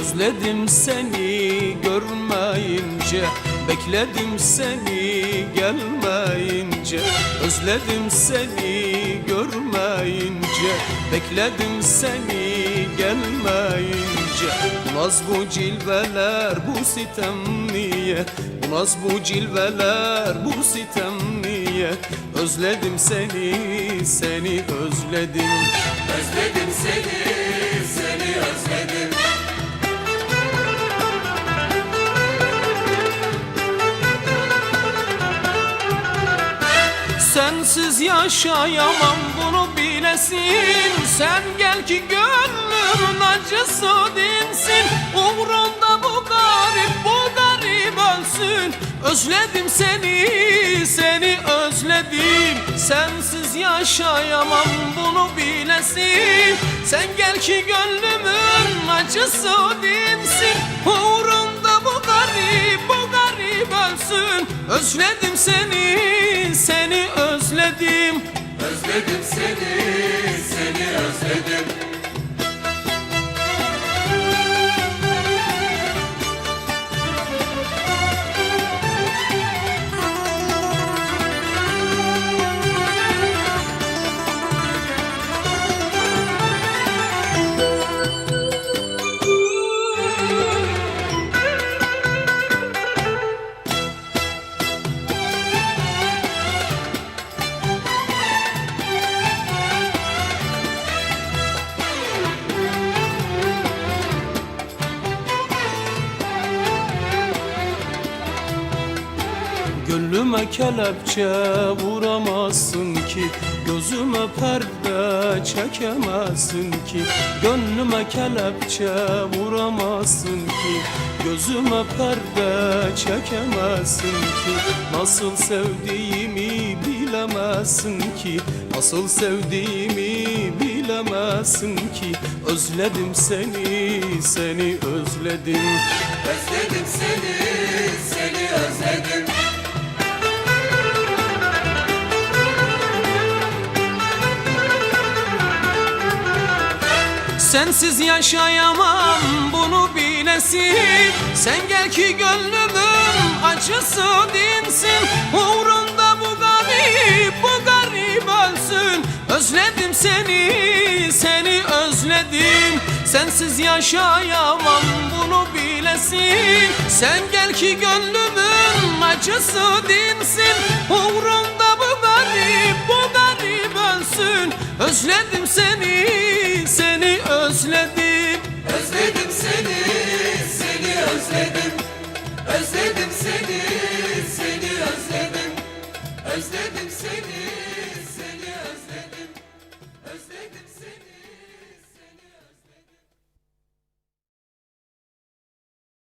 Özledim seni görmeyince Bekledim seni gelmeyince. Özledim seni görmeyince Bekledim seni gelmeyince. Bu bu cilveler bu sitem niye? Bu naz bu cilveler bu sitem niye? Özledim seni seni özledim. Özledim seni, Sensiz yaşayamam bunu bilesin. Sen gel ki gönlümün acısı dinsin. Uğrunda bu garip bu garip ölsün. Özledim seni seni özledim. Sensiz yaşayamam bunu bilesin. Sen gel ki gönlümün acısı dinsin. Uğrunda bu garip bu garip ölsün. Özledim seni seni özledim. Özledim seni, seni özledim Gönlüme kelepçe vuramazsın ki Gözüme perde çekemezsin ki. Gönlüme kelepçe vuramazsın ki Gözüme perde çekemezsin ki. Nasıl sevdiğimi bilemezsin ki Nasıl sevdiğimi bilemezsin ki. Özledim seni, seni özledim. Özledim seni, seni Sensiz yaşayamam bunu bilesin. Sen gel ki gönlümün acısı dinsin. Uğrunda bu garip bu garip ölsün. Özledim seni seni özledim. Sensiz yaşayamam bunu bilesin. Sen gel ki gönlümün acısı dinsin. Uğrunda bu garip bu garip ölsün. Özledim seni özledim.